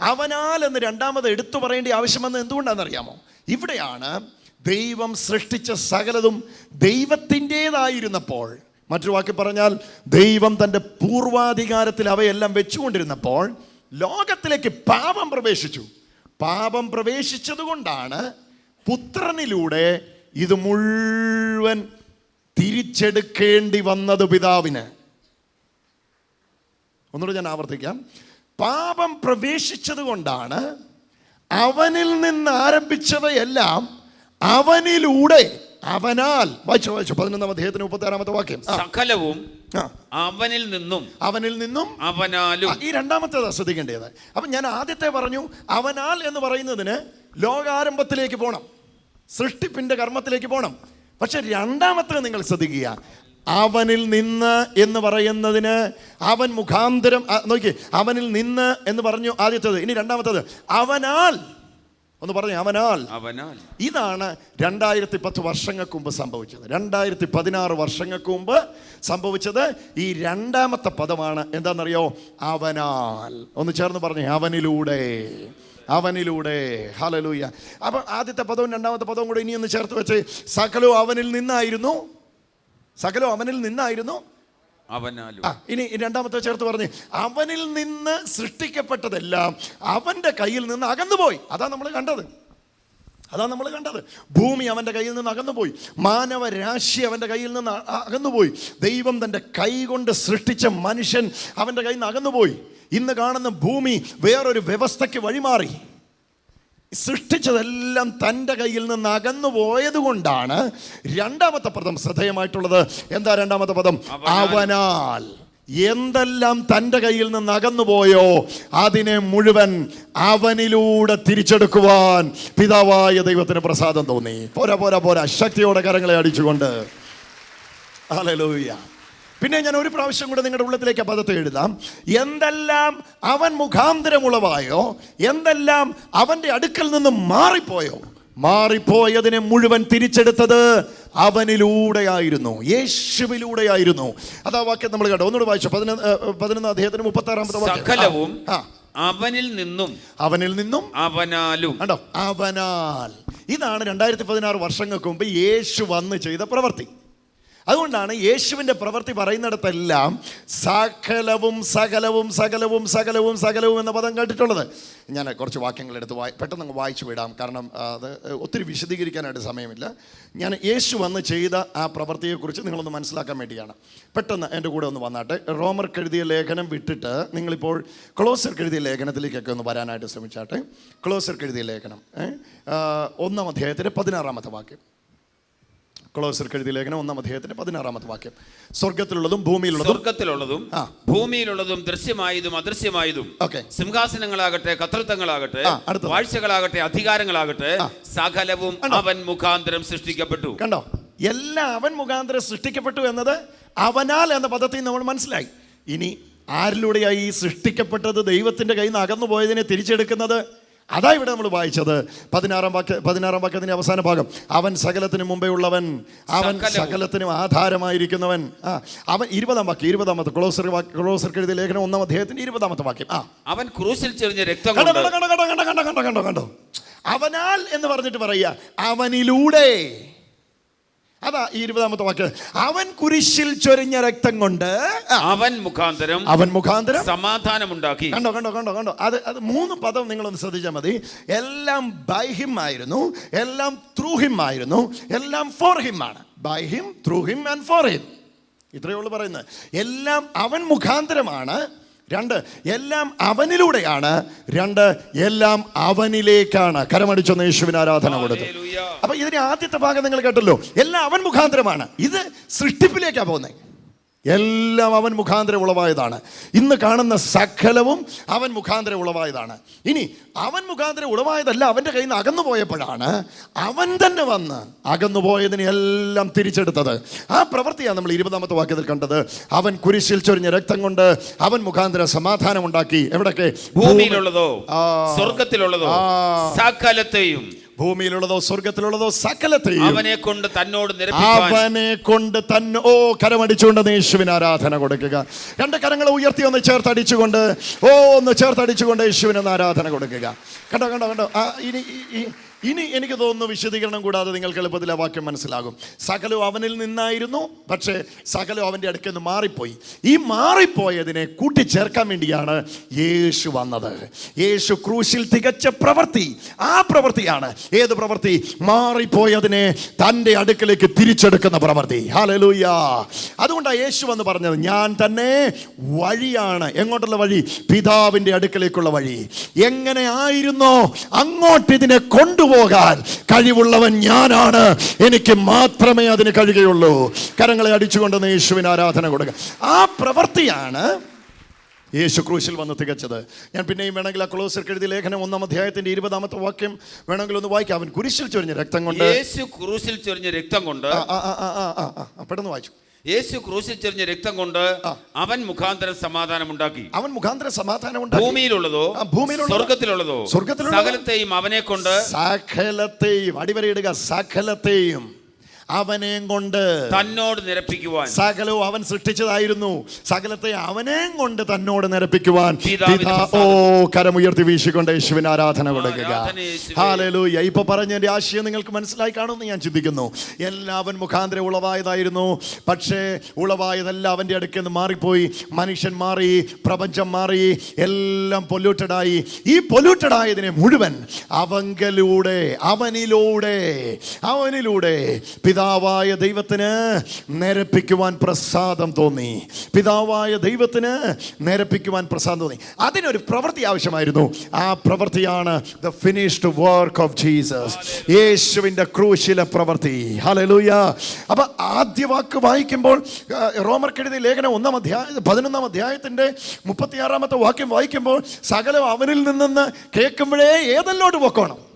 അവനാൽ എന്ന് രണ്ടാമത് എടുത്തു പറയേണ്ട ആവശ്യമെന്ന് എന്തുകൊണ്ടാണെന്ന് എന്തുകൊണ്ടാണെന്നറിയാമോ? ഇവിടെയാണ് ദൈവം സൃഷ്ടിച്ച സകലതും ദൈവത്തിന്റെതായിരുന്നപ്പോൾ മറ്റൊരു വാക്കി പറഞ്ഞാൽ ദൈവം തന്റെ പൂർവാധികാരത്തിൽ അവയെല്ലാം വെച്ചുകൊണ്ടിരുന്നപ്പോൾ ലോകത്തിലേക്ക് പാപം പ്രവേശിച്ചു. പാപം പ്രവേശിച്ചതുകൊണ്ടാണ് പുത്രനിലൂടെ ഇത് മുഴുവൻ തിരിച്ചെടുക്കേണ്ടി വന്നത് പിതാവിന്. ഒന്നുകൂടെ ഞാൻ ആവർത്തിക്കാം. പാപം പ്രവേശിച്ചത് കൊണ്ടാണ് അവനിൽ നിന്ന് ആരംഭിച്ചവയെല്ലാം അവനിലൂടെ അവനാൽ. വായിച്ചു വായിച്ചു. പതിനൊന്നാം അദ്ദേഹത്തിന് മുപ്പത്തി ആറാമത്തെ വാക്യം സകലവും അവനിൽ നിന്നും അവനിൽ നിന്നും അവനാലും. ഈ രണ്ടാമത്തേത് ശ്രദ്ധിക്കേണ്ടത്. അപ്പം ഞാൻ ആദ്യത്തെ പറഞ്ഞു അവനാൽ എന്ന് പറയുന്നതിന് ലോകാരംഭത്തിലേക്ക് പോകണം സൃഷ്ടിപ്പിന്റെ കർമ്മത്തിലേക്ക് പോകണം പക്ഷെ രണ്ടാമത്തെ നിങ്ങൾ ശ്രദ്ധിക്കുക അവനിൽ നിന്ന് എന്ന് പറയുന്നതിന് അവൻ മുഖാന്തരം നോക്കി അവനിൽ നിന്ന് എന്ന് പറഞ്ഞു ആദ്യത്തേത് ഇനി രണ്ടാമത്തേത് അവനാൽ ഒന്ന് പറഞ്ഞു അവനാൽ. അവനാൽ. ഇതാണ് രണ്ടായിരത്തി പത്ത് വർഷങ്ങൾക്ക് മുമ്പ് സംഭവിച്ചത്. രണ്ടായിരത്തി പതിനാറ് വർഷങ്ങൾക്ക് മുമ്പ് സംഭവിച്ചത് ഈ രണ്ടാമത്തെ പദമാണ്. എന്താണെന്നറിയോ? അവനാൽ. ഒന്ന് ചേർന്ന് പറഞ്ഞു അവനിലൂടെ. അവനിലൂടെ. ഹലലൂയ അപ്പം ആദ്യത്തെ പദവും രണ്ടാമത്തെ പദവും കൂടെ ഇനി ഒന്ന് ചേർത്ത് വെച്ച് സകലവും അവനിൽ നിന്നായിരുന്നു. സകലവും അവനിൽ നിന്നായിരുന്നു. അവനാലും. ഇനി രണ്ടാമത്തെ ചേർത്ത് പറഞ്ഞു അവനിൽ നിന്ന് സൃഷ്ടിക്കപ്പെട്ടതെല്ലാം അവന്റെ കയ്യിൽ നിന്ന് അകന്നുപോയി. അതാ നമ്മൾ കണ്ടത്. അതാ നമ്മൾ കണ്ടത്. ഭൂമി അവന്റെ കയ്യിൽ നിന്ന് അകന്നുപോയി. മാനവരാശി അവന്റെ കയ്യിൽ നിന്ന് അകന്നുപോയി. ദൈവം തന്റെ കൈ കൊണ്ട് സൃഷ്ടിച്ച മനുഷ്യൻ അവന്റെ കയ്യിൽ നിന്ന് അകന്നുപോയി. ഇന്ന് കാണുന്ന ഭൂമി വേറൊരു വ്യവസ്ഥയ്ക്ക് വഴിമാറി. സൃഷ്ടിച്ചതെല്ലാം തന്റെ കയ്യിൽ നിന്ന് അകന്നു പോയത് കൊണ്ടാണ് രണ്ടാമത്തെ പദം ശ്രദ്ധേയമായിട്ടുള്ളത്. എന്താ രണ്ടാമത്തെ പദം? അവനാൽ. എന്തെല്ലാം തന്റെ കയ്യിൽ നിന്ന് അകന്നുപോയോ അതിനെ മുഴുവൻ അവനിലൂടെ തിരിച്ചെടുക്കുവാൻ പിതാവായ ദൈവത്തിന് പ്രസാദം തോന്നി. പോരാ പോരാ പോരാ. ശക്തിയോടെ കരങ്ങളെ അടിച്ചുകൊണ്ട്. ഹല്ലേലൂയ പിന്നെ ഞാൻ ഒരു പ്രാവശ്യം കൂടെ നിങ്ങളുടെ ഉള്ളത്തിലേക്ക് ആ പദത്തെ എഴുതാം. എന്തെല്ലാം അവൻ മുഖാന്തരമുളവായോ എന്തെല്ലാം അവന്റെ അടുക്കൽ നിന്ന് മാറിപ്പോയോ മാറിപ്പോയതിനെ മുഴുവൻ തിരിച്ചെടുത്തത് അവനിലൂടെയായിരുന്നു യേശുവിലൂടെയായിരുന്നു. അതാ വാക്യം നമ്മൾ കേട്ടോ. ഒന്നുകൂടെ വായിച്ചു. പതിനൊന്ന് പതിനൊന്ന് അദ്ദേഹത്തിന് മുപ്പത്തി ആറാമത്തെ സകലവും അവനിൽ നിന്നും അവനിൽ നിന്നും അവനാലും. കണ്ടോ? അവനാൽ. ഇതാണ് രണ്ടായിരത്തി പതിനാറ് വർഷങ്ങൾക്ക് മുമ്പ് യേശു വന്ന് ചെയ്ത പ്രവൃത്തി. അതുകൊണ്ടാണ് യേശുവിന്റെ പ്രവൃത്തി പറയുന്നിടത്തെല്ലാം സകലവും സകലവും സകലവും സകലവും സകലവും എന്ന പദം കേട്ടിട്ടുള്ളത്. ഞാൻ കുറച്ച് വാക്യങ്ങൾ എടുത്ത് വായി പെട്ടെന്ന് അങ്ങ് വായിച്ചു വിടാം. കാരണം അത് ഒത്തിരി വിശദീകരിക്കാനായിട്ട് സമയമില്ല. ഞാൻ യേശു വന്ന് ചെയ്ത ആ പ്രവൃത്തിയെക്കുറിച്ച് നിങ്ങളൊന്ന് മനസ്സിലാക്കാൻ വേണ്ടിയാണ്. പെട്ടെന്ന് എന്റെ കൂടെ ഒന്ന് വന്നാട്ടെ. റോമർ എഴുതിയ ലേഖനം വിട്ടിട്ട് നിങ്ങളിപ്പോൾ ക്ലോസർക്ക് എഴുതിയ ലേഖനത്തിലേക്കൊക്കെ ഒന്ന് വരാനായിട്ട് ശ്രമിച്ചാട്ടെ. ക്ലോസർക്ക് എഴുതിയ ലേഖനം ഒന്നാം അധ്യായത്തിന്റെ പതിനാറാമത്തെ വാക്യം. ക്ലോസർക്ക് എഴുതിയ ലേഖനം ഒന്നാം അധ്യായത്തിന്റെ പതിനാറാമത്തെ വാക്യം. സ്വർഗത്തിലുള്ളതും ഭൂമിയിലുള്ളതും സ്വർഗത്തിലുള്ളതും ഭൂമിയിലുള്ളതും ദൃശ്യമായതും അദൃശ്യമായതും സിംഹാസനങ്ങളാകട്ടെ കത്രത്വങ്ങളാകട്ടെ വാഴ്ചകളാകട്ടെ അധികാരങ്ങളാകട്ടെ. സകലവും അവൻ മുഖാന്തരം സൃഷ്ടിക്കപ്പെട്ടു. കണ്ടോ? എല്ലാം അവൻ മുഖാന്തരം സൃഷ്ടിക്കപ്പെട്ടു എന്നത് അവനാൽ എന്ന പദത്തിൽ നമ്മൾ മനസ്സിലായി. ഇനി ആരിലൂടെയായി സൃഷ്ടിക്കപ്പെട്ടത് ദൈവത്തിന്റെ കയ്യിൽ നിന്ന് അകന്നു പോയതിനെ തിരിച്ചെടുക്കുന്നത് അതാ ഇവിടെ നമ്മൾ വായിച്ചത്. പതിനാറാം വാക്യ പതിനാറാം വാക്യത്തിന്റെ അവസാന ഭാഗം. അവൻ സകലത്തിന് മുമ്പേ ഉള്ളവൻ അവൻ. സകലത്തിനും ആധാരമായിരിക്കുന്നവൻ. ആ അവൻ ഇരുപതാം വാക്യം ഇരുപതാമത്തെ ക്ലോസർ ക്ലോസർക്ക് എഴുതിയ ലേഖനം ഒന്നാം അദ്ദേഹത്തിന്റെ ഇരുപതാമത്തെ വാക്യം. ആ. അവൻ ക്രൂസിൽ ചെറിഞ്ഞ രക്തം കണ്ടോ കണ്ടോ കണ്ടോ കണ്ടോ കണ്ടോ കണ്ടോ. അവനാൽ എന്ന് പറഞ്ഞിട്ട് പറയുക അവനിലൂടെ. അതാ ഈ ഇരുപതാമത്തെ വാക്ക് അവൻ കുരിശിൽ ചൊരിഞ്ഞ രക്തം കൊണ്ട് അവൻ മുഖാന്തരം അവൻ മുഖാന്തരം സമാധാനം ഉണ്ടാക്കി കണ്ടോ കണ്ടോ കണ്ടോ കണ്ടോ. അത് അത് മൂന്ന് പദം നിങ്ങളൊന്ന് ശ്രദ്ധിച്ചാൽ മതി. എല്ലാം ബൈ ഹിം ആയിരുന്നു. എല്ലാം ത്രൂ ഹിം ആയിരുന്നു. എല്ലാം ഫോർ ഹിം ആണ്. By him through him and for him ഇത്രയേ ഉള്ളൂ പറയുന്നത്. എല്ലാം അവൻ മുഖാന്തരമാണ്. രണ്ട് എല്ലാം അവനിലൂടെയാണ്. രണ്ട് എല്ലാം അവനിലേക്കാണ്. കരമടിച്ചൊന്ന് യേശുവിന് ആരാധന കൊടുത്തു. അപ്പൊ ഇതിന്റെ ആദ്യത്തെ ഭാഗം നിങ്ങൾ കേട്ടല്ലോ. എല്ലാം അവൻ മുഖാന്തരമാണ്. ഇത് സൃഷ്ടിപ്പിലേക്കാണ് പോകുന്നത് എല്ലാം അവൻ മുഖാന്തരം ഉളവായതാണ് ഇന്ന് കാണുന്ന സകലവും അവൻ മുഖാന്തരം ഉളവായതാണ് ഇനി അവൻ മുഖാന്തരം ഉളവായതല്ല അവന്റെ കയ്യിൽ നിന്ന് അകന്നു പോയപ്പോഴാണ് അവൻ തന്നെ വന്ന് അകന്നു പോയതിനെ എല്ലാം തിരിച്ചെടുത്തത്. ആ പ്രവൃത്തിയാണ് നമ്മൾ ഇരുപതാമത്തെ വാക്യത്തിൽ കണ്ടത്. അവൻ കുരിശിൽ ചൊരിഞ്ഞ രക്തം കൊണ്ട് അവൻ മുഖാന്തരം സമാധാനം ഉണ്ടാക്കി എവിടൊക്കെ ഭൂമിയിലുള്ളതോ. സ്വർഗത്തിലുള്ളതോ സകലത്തെയും ഭൂമിയിലുള്ളതോ സ്വർഗത്തിലുള്ളതോ സകലത്തെയും അവനെ കൊണ്ട് തന്നോട് നിരപ്പിക്കുവാൻ അവനെ കൊണ്ട് തന്നെ. ഓ കരമടിച്ചുകൊണ്ട് യേശുവിന് ആരാധന കൊടുക്കുക. രണ്ട് കരങ്ങൾ ഉയർത്തി ഒന്ന് ചേർത്തടിച്ചുകൊണ്ട് ഓ ഒന്ന് ചേർത്തടിച്ചുകൊണ്ട് യേശുവിന് ഒന്ന് ആരാധന കൊടുക്കുക. കണ്ടോ കണ്ടോ കണ്ടോ? ഇനി ഇനി എനിക്ക് തോന്നുന്നു വിശദീകരണം കൂടാതെ നിങ്ങൾക്ക് എളുപ്പത്തിൽ ആ വാക്യം മനസ്സിലാകും. സകലവും അവനിൽ നിന്നായിരുന്നു പക്ഷേ സകലവും അവന്റെ അടുക്കൽ നിന്ന് മാറിപ്പോയി. ഈ മാറിപ്പോയതിനെ കൂട്ടിച്ചേർക്കാൻ വേണ്ടിയാണ് യേശു വന്നത്. യേശു ക്രൂശിൽ തികച്ച പ്രവൃത്തി. ആ പ്രവൃത്തിയാണ്. ഏത് പ്രവൃത്തി? മാറിപ്പോയതിനെ തന്റെ അടുക്കലേക്ക് തിരിച്ചെടുക്കുന്ന പ്രവൃത്തി. ഹാലലൂയ അതുകൊണ്ടാണ് യേശു എന്ന് പറഞ്ഞത് ഞാൻ തന്നെ വഴിയാണ്. എങ്ങോട്ടുള്ള വഴി? പിതാവിന്റെ അടുക്കലേക്കുള്ള വഴി. എങ്ങനെ ആയിരുന്നോ അങ്ങോട്ട് ഇതിനെ കൊണ്ടുപോകാൻ കഴിവുള്ളവൻ ഞാനാണ്. എനിക്ക് മാത്രമേ അതിന് കഴിയുകയുള്ളൂ. കരങ്ങളെ അടിച്ചുകൊണ്ട് യേശുവിന് ആരാധന കൊടുക്കുക ആ പ്രവൃത്തിയാണ് യേശു ക്രൂശിൽ വന്ന് തികച്ചത്. ഞാൻ പിന്നെയും വേണമെങ്കിൽ ആ ക്ലോസർ കെഴുതി ലേഖനം ഒന്നാം അധ്യായത്തിന്റെ ഇരുപതാമത്തെ വാക്യം വേണമെങ്കിൽ ഒന്ന് വായിക്കാം. അവൻ കുരിശിൽ ചൊരിഞ്ഞ രക്തം കൊണ്ട് യേശു ക്രൂശിൽ ചൊരിഞ്ഞ രക്തം കൊണ്ട് പെട്ടെന്ന് വായിച്ചു. യേശു ക്രൂശിൽ ചെറിഞ്ഞ രക്തം കൊണ്ട് അവൻ മുഖാന്തര സമാധാനം ഉണ്ടാക്കി അവൻ മുഖാന്തര സമാധാനം ഉണ്ടാക്കി ഭൂമിയിലുള്ളതോ സ്വർഗത്തിലുള്ളതോ സ്വർഗത്തിലുള്ളതോ? സകലത്തെയും അവനെ കൊണ്ട് സകലത്തെയും അടിവരയിടുക സകലത്തെയും. അവനെയും കൊണ്ട് തന്നോട് നിരപ്പിക്കുവാൻ. സകലവും അവൻ സൃഷ്ടിച്ചതായിരുന്നു. സകലത്തെ അവനെയും കൊണ്ട് തന്നോട് നിരപ്പിക്കുവാൻ. ഓ. കരമുയർത്തി വീശിക്കൊണ്ട് യേശുവിന് ആരാധന കൊടുക്കുക. ഹാലലൂയ ഇപ്പൊ പറഞ്ഞതിന്റെ ആശയം നിങ്ങൾക്ക് മനസ്സിലായി കാണുമെന്ന് ഞാൻ ചിന്തിക്കുന്നു. എല്ലാവൻ മുഖാന്തരം ഉളവായതായിരുന്നു. പക്ഷേ ഉളവായതെല്ലാം അവന്റെ അടുക്കൽ നിന്ന് മാറിപ്പോയി. മനുഷ്യൻ മാറി പ്രപഞ്ചം മാറി എല്ലാം പൊല്യൂട്ടഡായി. ഈ പൊല്യൂട്ടഡ് ആയതിനെ മുഴുവൻ അവങ്കലൂടെ അവനിലൂടെ അവനിലൂടെ പിതാ പിതാവായ ദൈവത്തിന് നിരപ്പിക്കുവാൻ പ്രസാദം തോന്നി. പിതാവായ ദൈവത്തിന് നിരപ്പിക്കുവാൻ പ്രസാദം തോന്നി. അതിനൊരു പ്രവൃത്തി ആവശ്യമായിരുന്നു. ആ പ്രവൃത്തിയാണ് the finished work of Jesus യേശുവിന്റെ ക്രൂശിലെ പ്രവൃത്തി. ഹലലൂയ അപ്പം ആദ്യ വാക്ക് വായിക്കുമ്പോൾ റോമർ കെഴുതി ലേഖനം ഒന്നാം അധ്യായ പതിനൊന്നാം അധ്യായത്തിന്റെ മുപ്പത്തിയാറാമത്തെ വാക്യം വായിക്കുമ്പോൾ സകലം അവനിൽ നിന്നെന്ന് കേൾക്കുമ്പോഴേ ഏതെല്ലോട്ട് പൊക്കോണം?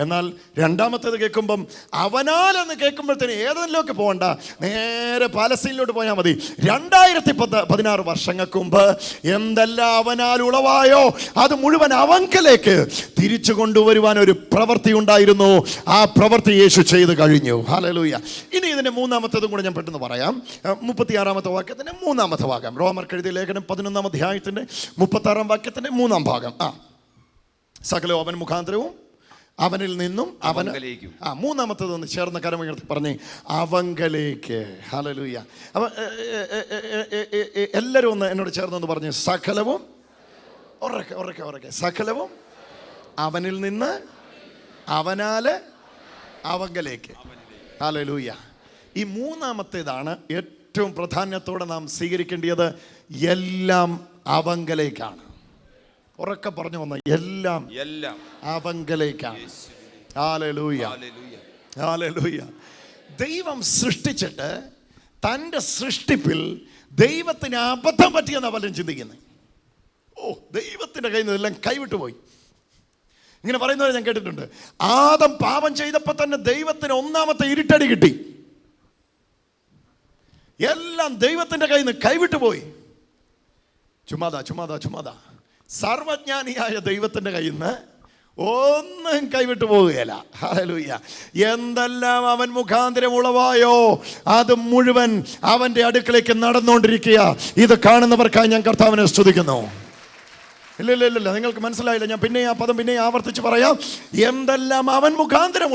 എന്നാൽ രണ്ടാമത്തേത് കേൾക്കുമ്പം അവനാൽ എന്ന് കേൾക്കുമ്പോഴത്തേന് ഏതെങ്കിലുമൊക്കെ പോകണ്ട. നേരെ പാലസ്തീനിലോട്ട് പോയാൽ മതി. രണ്ടായിരത്തി പത്ത് പതിനാറ് വർഷങ്ങൾക്ക് മുമ്പ് എന്തെല്ലാം അവനാൽ ഉളവായോ? അത് മുഴുവൻ അവങ്കലേക്ക് തിരിച്ചു കൊണ്ടുവരുവാൻ ഒരു പ്രവൃത്തി ഉണ്ടായിരുന്നു. ആ പ്രവൃത്തി യേശു ചെയ്ത് കഴിഞ്ഞു. ഹാലലൂയ ഇനി ഇതിന്റെ മൂന്നാമത്തേതും കൂടെ ഞാൻ പെട്ടെന്ന് പറയാം. മുപ്പത്തിയാറാമത്തെ വാക്യത്തിന്റെ മൂന്നാമത്തെ ഭാഗം. റോമർ കഴുതിയ ലേഖനം പതിനൊന്നാം അധ്യായത്തിന്റെ മുപ്പത്താറാം വാക്യത്തിന്റെ മൂന്നാം ഭാഗം. ആ. സകലോ അവൻ മുഖാന്തരവും അവനിൽ നിന്നും അവന് ആ മൂന്നാമത്തത് ഒന്ന് ചേർന്ന കരമുയർത്തി പറഞ്ഞേ അവങ്കലേക്ക്. ഹലലൂയ എ, എല്ലാവരും ഒന്ന് എന്നോട് ചേർന്നൊന്ന് പറഞ്ഞു സകലവും ഉറക്കെ ഉറക്കെ ഉറക്കെ. സകലവും അവനിൽ നിന്ന് അവനാല് അവങ്കലേക്ക്. ഹലലൂയ ഈ മൂന്നാമത്തേതാണ് ഏറ്റവും പ്രാധാന്യത്തോടെ നാം സ്വീകരിക്കേണ്ടത് എല്ലാം അവങ്കലേക്കാണ്. ഉറക്കെ പറഞ്ഞു വന്ന എല്ലാം എല്ലാം. അവങ്കലേക്കാണ്. ദൈവം സൃഷ്ടിച്ചിട്ട് തന്റെ സൃഷ്ടിപ്പിൽ ദൈവത്തിന് അബദ്ധം പറ്റിയെന്നാണ് പലരും ചിന്തിക്കുന്നത് ഓ ദൈവത്തിന്റെ കയ്യിൽ നിന്ന് എല്ലാം കൈവിട്ടു പോയി. ഇങ്ങനെ പറയുന്നവരെ ഞാൻ കേട്ടിട്ടുണ്ട്. ആദം പാപം ചെയ്തപ്പോൾ തന്നെ ദൈവത്തിന് ഒന്നാമത്തെ ഇരുട്ടടി കിട്ടി. എല്ലാം ദൈവത്തിന്റെ കയ്യിൽ നിന്ന് കൈവിട്ടു പോയി. ചുമ്മാതാ ചുമ്മാതാ ചുമ്മാതാ. സർവജ്ഞാനിയായ ദൈവത്തിന്റെ കയ്യിൽ നിന്ന് ഒന്നും കൈവിട്ടു പോവുകയില്ല. ഹലൂയ്യ എന്തെല്ലാം അവൻ മുഖാന്തരം ഉളവായോ? അത് മുഴുവൻ അവന്റെ അടുക്കളേക്ക് നടന്നുകൊണ്ടിരിക്കുക. ഇത് കാണുന്നവർക്കായി ഞാൻ കർത്താവിനെ സ്തുതിക്കുന്നു. ഇല്ല ഇല്ല ഇല്ല നിങ്ങൾക്ക് മനസ്സിലായില്ല. ഞാൻ പിന്നെ ആ പദം പിന്നെ ആവർത്തിച്ച് പറയാം. എന്തെല്ലാം അവൻ മുഖാന്തരം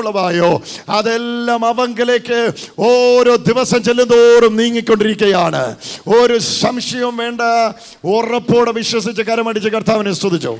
അതെല്ലാം അവങ്കിലേക്ക് ഓരോ ദിവസം ചെല്ലുന്തോറും നീങ്ങിക്കൊണ്ടിരിക്കുകയാണ്. ഒരു സംശയവും വേണ്ട. ഉറപ്പോടെ വിശ്വസിച്ച് കരമടിച്ച് കർത്താവിനെ സ്തുതിച്ചു.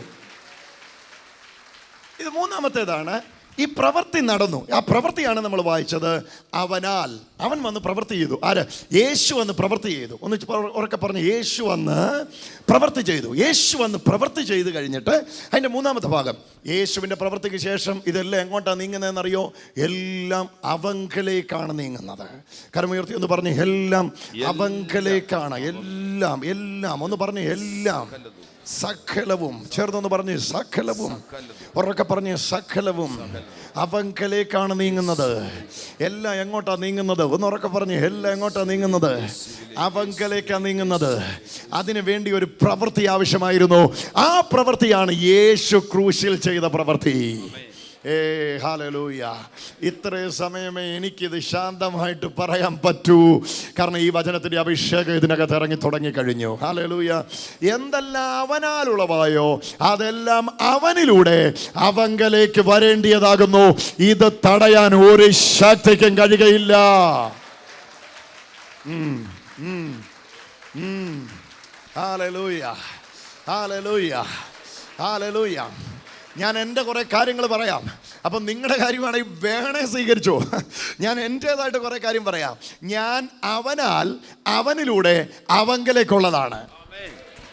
ഇത് മൂന്നാമത്തേതാണ്. ഈ പ്രവൃത്തി നടന്നു. ആ പ്രവൃത്തിയാണ് നമ്മൾ വായിച്ചത്. അവനാൽ അവൻ വന്ന് പ്രവൃത്തി ചെയ്തു. ആര്? യേശു വന്ന് പ്രവൃത്തി ചെയ്തു. ഒന്ന് ഉറക്കെ പറഞ്ഞു യേശു വന്ന് പ്രവൃത്തി ചെയ്തു. യേശു വന്ന് പ്രവൃത്തി ചെയ്ത് കഴിഞ്ഞിട്ട് അതിന്റെ മൂന്നാമത്തെ ഭാഗം. യേശുവിന്റെ പ്രവൃത്തിക്ക് ശേഷം ഇതെല്ലാം എങ്ങോട്ടാണ് നീങ്ങുന്നതെന്നറിയോ? എല്ലാം അവങ്കലേക്കാണ് നീങ്ങുന്നത്. കരമുയർത്തി ഒന്ന് പറഞ്ഞു എല്ലാം. അവങ്കലേക്കാണ്. എല്ലാം എല്ലാം. ഒന്ന് പറഞ്ഞു എല്ലാം. സകലവും. ചേർന്നൊന്ന് പറഞ്ഞ് സകലവും. ഉറക്കെ പറഞ്ഞ് സകലവും. അവങ്കലേക്കാണ് നീങ്ങുന്നത്. എല്ലാം എങ്ങോട്ടാ നീങ്ങുന്നത്? ഒന്ന് ഉറക്കെ പറഞ്ഞ് എല്ലാം എങ്ങോട്ടാ നീങ്ങുന്നത്? അവങ്കലേക്കാ നീങ്ങുന്നത്. അതിനു വേണ്ടി ഒരു പ്രവൃത്തി ആവശ്യമായിരുന്നു. ആ പ്രവൃത്തിയാണ് യേശു ക്രൂശിൽ ചെയ്ത പ്രവൃത്തി. ഏ ഹാലലൂയ. ഇത്രയും സമയമേ എനിക്കിത് ശാന്തമായിട്ട് പറയാൻ പറ്റൂ. കാരണം ഈ വചനത്തിന്റെ അഭിഷേകം ഇതിനകത്ത് ഇറങ്ങി തുടങ്ങിക്കഴിഞ്ഞു ഹാലലൂയ. എന്തെല്ലാം അവനാലുള്ളവായോ അതെല്ലാം അവനിലൂടെ അവങ്കലേക്ക് വരേണ്ടിയതാകുന്നു. ഇത് തടയാൻ ഒരു ശക്തിക്കും കഴിയുകയില്ല. ഹാലലൂയ. ഹാലലൂയ. ഹാലലൂയ. ഞാൻ എന്റെ കുറേ കാര്യങ്ങൾ പറയാം. അപ്പം നിങ്ങളുടെ കാര്യമാണെങ്കിൽ വേണേ സ്വീകരിച്ചോ. ഞാൻ എന്റേതായിട്ട് കുറേ കാര്യം പറയാം. ഞാൻ അവനാൽ അവനിലൂടെ അവങ്കലേക്കുള്ളതാണ്.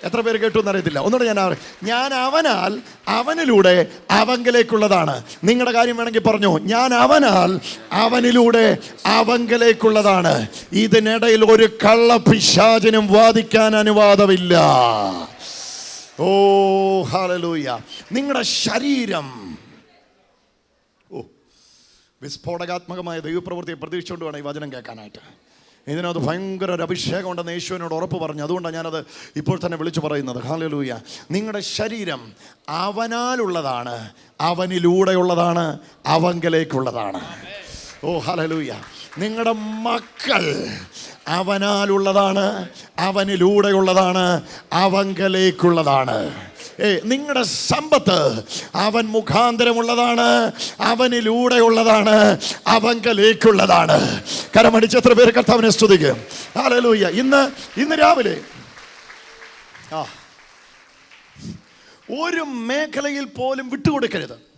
എത്ര പേര് കേട്ടു എന്നറിയത്തില്ല. ഒന്നുകൂടെ ഞാൻ ഞാൻ അവനാൽ അവനിലൂടെ അവങ്കലേക്കുള്ളതാണ്. നിങ്ങളുടെ കാര്യം വേണമെങ്കിൽ പറഞ്ഞു. ഞാൻ അവനാൽ അവനിലൂടെ അവങ്കലേക്കുള്ളതാണ്. ഇതിനിടയിൽ ഒരു കള്ള പിശാചിനും വാദിക്കാൻ അനുവാദമില്ല. ഓ ഹാലലൂയ നിങ്ങളുടെ ശരീരം. ഓ വിസ്ഫോടകാത്മകമായ ദൈവപ്രവൃത്തിയെ പ്രതീക്ഷിച്ചുകൊണ്ട് വേണം ഈ വചനം കേൾക്കാനായിട്ട്. ഇതിനകത്ത് ഭയങ്കര ഒരു അഭിഷേകം ഉണ്ടെന്ന് യേശുവിനോട് ഉറപ്പ് പറഞ്ഞു. അതുകൊണ്ടാണ് ഞാനത് ഇപ്പോൾ തന്നെ വിളിച്ചു പറയുന്നത്. ഹാലലൂയ നിങ്ങളുടെ ശരീരം അവനാലുള്ളതാണ് അവനിലൂടെയുള്ളതാണ് അവങ്കലേക്കുള്ളതാണ്. ഓ ഹലലൂയ നിങ്ങളുടെ മക്കൾ അവനാലുള്ളതാണ് അവനിലൂടെയുള്ളതാണ് അവങ്കലേക്കുള്ളതാണ്. ഏ നിങ്ങളുടെ സമ്പത്ത് അവൻ മുഖാന്തരമുള്ളതാണ് അവനിലൂടെയുള്ളതാണ് അവങ്കലേക്കുള്ളതാണ്. കരമടിച്ച് എത്ര പേര് കർത്താവിനെ സ്തുതിക്കും. ആലോയ്യ ഇന്ന് ഇന്ന് രാവിലെ ആ ഒരു മേഖലയിൽ പോലും വിട്ടുകൊടുക്കരുത്.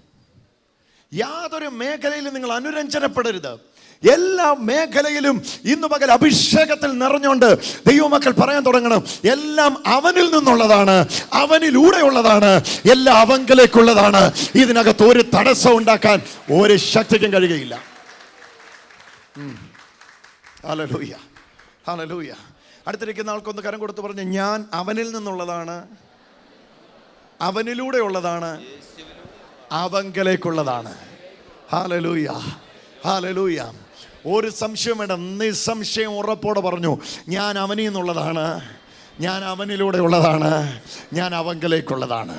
യാതൊരു മേഖലയിലും നിങ്ങൾ അനുരഞ്ജനപ്പെടരുത്. എല്ലാ മേഖലയിലും ഇന്ന് പകൽ അഭിഷേകത്തിൽ നിറഞ്ഞുകൊണ്ട് ദൈവമക്കൾ പറയാൻ തുടങ്ങണം. എല്ലാം അവനിൽ നിന്നുള്ളതാണ് അവനിലൂടെയുള്ളതാണ് എല്ലാം അവങ്കലേക്കുള്ളതാണ്. ഇതിനകത്ത് ഒരു തടസ്സം ഉണ്ടാക്കാൻ ഒരു ശക്തിക്കും കഴിയുകയില്ല. ഹലലൂയ ഹലലൂയ അടുത്തിരിക്കുന്ന ആൾക്കൊന്ന് കരം കൊടുത്ത് പറഞ്ഞു ഞാൻ അവനിൽ നിന്നുള്ളതാണ് അവനിലൂടെ ഉള്ളതാണ് അവങ്കലേക്കുള്ളതാണ്. ഹാലലൂയ ഹാലലൂയ ഒരു സംശയം വേണ്ട. നിസ്സംശയം ഉറപ്പോടെ പറഞ്ഞു. ഞാൻ അവനിൽ നിന്നുള്ളതാണ്. ഞാൻ അവനിലൂടെ ഉള്ളതാണ് ഞാൻ അവങ്കലേക്കുള്ളതാണ്.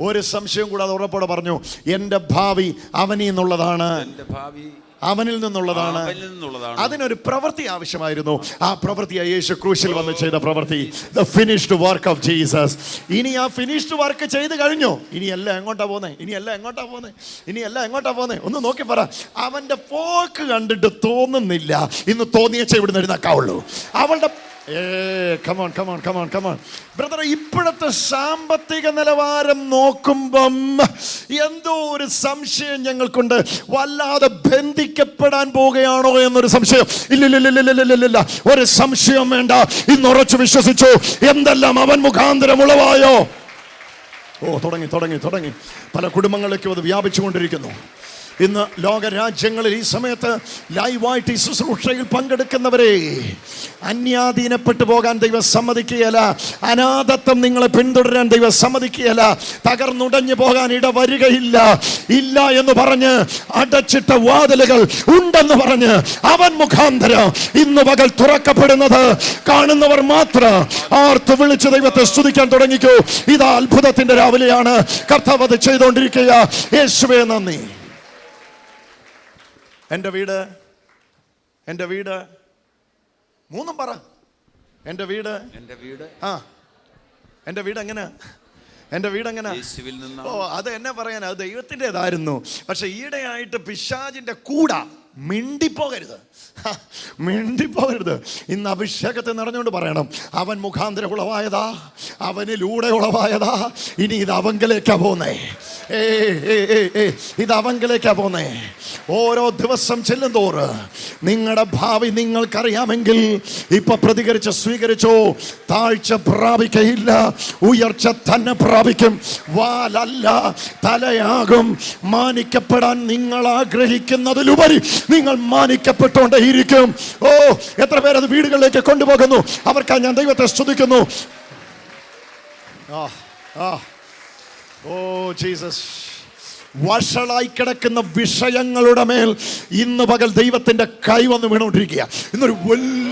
ഒരു സംശയം കൂടാതെ ഉറപ്പോടെ പറഞ്ഞു. എന്റെ ഭാവി അവനിൽ നിന്നുള്ളതാണ്. എന്റെ ഭാവി അവനിൽ നിന്നുള്ളതാണ്. അതിനൊരു പ്രവൃത്തി ആവശ്യമായിരുന്നു. ആ പ്രവൃത്തി യേശു ക്രൂശിൽ വന്ന് ചെയ്ത പ്രവൃത്തി. The finished work of Jesus ഇനി ആ ഫിനിഷ്ഡ് വർക്ക് ചെയ്ത് കഴിഞ്ഞു. ഇനി എല്ലാം എങ്ങോട്ടാ പോന്നെ? ഇനി എല്ലാം എങ്ങോട്ടാ പോന്നെ? ഇനി എല്ലാം എങ്ങോട്ടാ പോന്നെ? ഒന്ന് നോക്കി പറ. അവന്റെ പോക്ക് കണ്ടിട്ട് തോന്നുന്നില്ല. ഇന്ന് തോന്നിയച്ച ഇവിടുന്ന് എഴുന്നേക്കാവുള്ളൂ അവളുടെ ഏ ഇപ്പോഴത്തെ സാമ്പത്തിക നിലവാരം നോക്കുമ്പം എന്തോ ഒരു സംശയം ഞങ്ങൾക്കുണ്ട്. വല്ലാതെ ബന്ധിക്കപ്പെടാൻ പോവുകയാണോ എന്നൊരു സംശയം. ഇല്ലില്ലില്ലില്ലില്ലില്ല ഒരു സംശയം വേണ്ട. ഇന്ന് ഉറച്ചു വിശ്വസിച്ചു. എന്തെല്ലാം അവൻ മുഖാന്തരം ഉളവായോ? ഓ തുടങ്ങി തുടങ്ങി തുടങ്ങി. പല കുടുംബങ്ങളിലേക്കും അത് വ്യാപിച്ചുകൊണ്ടിരിക്കുന്നു. ഇന്ന് ലോകരാജ്യങ്ങളിൽ ഈ സമയത്ത് ലൈവായിട്ട് ഈ ശുശ്രൂഷയിൽ പങ്കെടുക്കുന്നവരെ അന്യാധീനപ്പെട്ടു പോകാൻ ദൈവം സമ്മതിക്കുകയല്ല. അനാഥത്വം നിങ്ങളെ പിന്തുടരാൻ ദൈവം സമ്മതിക്കുകയല്ല. തകർന്നുടഞ്ഞു പോകാൻ ഇട വരികയില്ല ഇല്ല എന്ന് പറഞ്ഞ് അടച്ചിട്ട വാതിലുകൾ ഉണ്ടെന്ന് പറഞ്ഞ് അവൻ മുഖാന്തരം ഇന്ന് പകൽ തുറക്കപ്പെടുന്നത് കാണുന്നവർ മാത്രം ആർത്ത് വിളിച്ച് ദൈവത്തെ സ്തുതിക്കാൻ തുടങ്ങിക്കൂ. ഇത് അത്ഭുതത്തിന്റെ രാവിലെയാണ് കർത്താവ് അത് ചെയ്തുകൊണ്ടിരിക്കുക യേശുവേ നന്ദി. എന്റെ വീട് എന്റെ വീട്. മൂന്നും പറ. എന്റെ വീട്. എന്റെ വീട്. ആ. എന്റെ വീട് എങ്ങനെ? എന്റെ വീട് എങ്ങനെ? ഓ അത് എന്നെ പറയാൻ അത് ദൈവത്തിന്റെതായിരുന്നു. പക്ഷെ ഈയിടെയായിട്ട് പിശാജിന്റെ കൂട. മിണ്ടിപ്പോകരുത്. മിണ്ടിപ്പോകരുത്. ഇന്ന് അഭിഷേകത്തെ നിറഞ്ഞുകൊണ്ട് പറയണം. അവൻ മുഖാന്തരം ഉളവായതാ അവനിലൂടെ ഉളവായതാ ഇനി ഇത് അവങ്കലേക്കാ പോന്നേ. ഏ, ഇത് അവങ്കലേക്കാ പോന്നേ. ഓരോ ദിവസം ചെല്ലുന്തോറ് നിങ്ങളുടെ ഭാവി നിങ്ങൾക്കറിയാമെങ്കിൽ ഇപ്പൊ പ്രതികരിച്ച് സ്വീകരിച്ചോ താഴ്ച പ്രാപിക്കയില്ല ഉയർച്ച തന്നെ പ്രാപിക്കും. വാലല്ല തലയാകും. മാനിക്കപ്പെടാൻ നിങ്ങൾ ആഗ്രഹിക്കുന്നതിലുപരി നിങ്ങൾ മാനിക്കപ്പെട്ടുകൊണ്ടേയിരിക്കും. ഓ എത്ര പേരത് വീടുകളിലേക്ക് കൊണ്ടുപോകുന്നു? അവർക്കായി ഞാൻ ദൈവത്തെ സ്തുതിക്കുന്നു. Oh Jesus. വഷളായി കിടക്കുന്ന വിഷയങ്ങളുടെ മേൽ ഇന്ന് പകൽ ദൈവത്തിന്റെ കൈ വന്ന് വീണുകൊണ്ടിരിക്കുക ഇന്നൊരു വലിയ